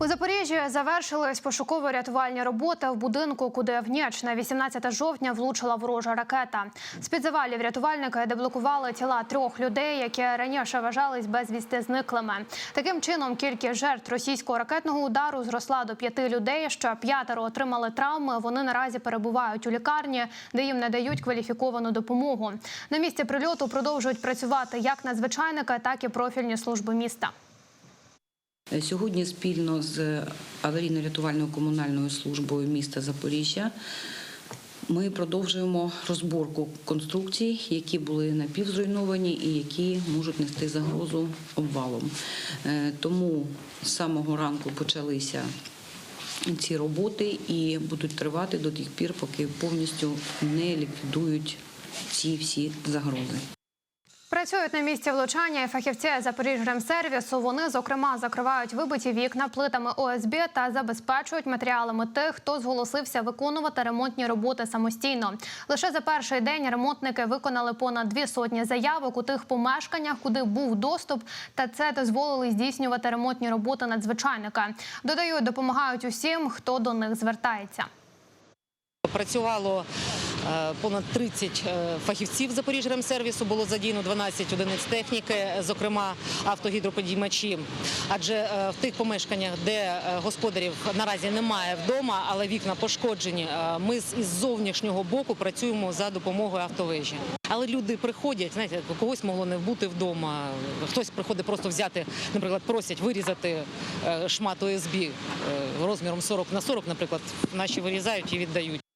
У Запоріжжі завершились пошуково-рятувальні роботи в будинку, куди в ніч на 18 жовтня влучила ворожа ракета. З-під завалів рятувальники деблокували тіла трьох людей, які раніше вважались безвісти зниклими. Таким чином, кількість жертв російського ракетного удару зросла до п'яти людей. Ще п'ятеро отримали травми. Вони наразі перебувають у лікарні, де їм надають кваліфіковану допомогу. На місці прильоту продовжують працювати як надзвичайники, так і профільні служби міста. Сьогодні спільно з аварійно-рятувальною комунальною службою міста Запоріжжя ми продовжуємо розборку конструкцій, які були напівзруйновані і які можуть нести загрозу обвалом. Е, Тому з самого ранку почалися ці роботи і будуть тривати до тих пір, поки повністю не ліквідують ці всі загрози. Працюють на місці влучання і фахівці Запоріжремсервісу. Вони, зокрема, закривають вибиті вікна плитами ОСБ та забезпечують матеріалами тих, хто зголосився виконувати ремонтні роботи самостійно. Лише за перший день ремонтники виконали понад дві сотні заявок у тих помешканнях, куди був доступ, та це дозволили здійснювати ремонтні роботи надзвичайника. Додають, допомагають усім, хто до них звертається. Працювало понад 30 е, фахівців Запоріжремсервісу, було задіяно 12 одиниць техніки, зокрема автогідроподіймачі. Адже е, в тих помешканнях, де е, господарів наразі немає вдома, але вікна пошкоджені, е, ми із зовнішнього боку працюємо за допомогою автовежі. Але люди приходять, знаєте, когось могло не бути вдома. Хтось приходить просто взяти, наприклад, просять вирізати е, шмат ОСБ е, розміром 40 на 40, наприклад, наші вирізають і віддають.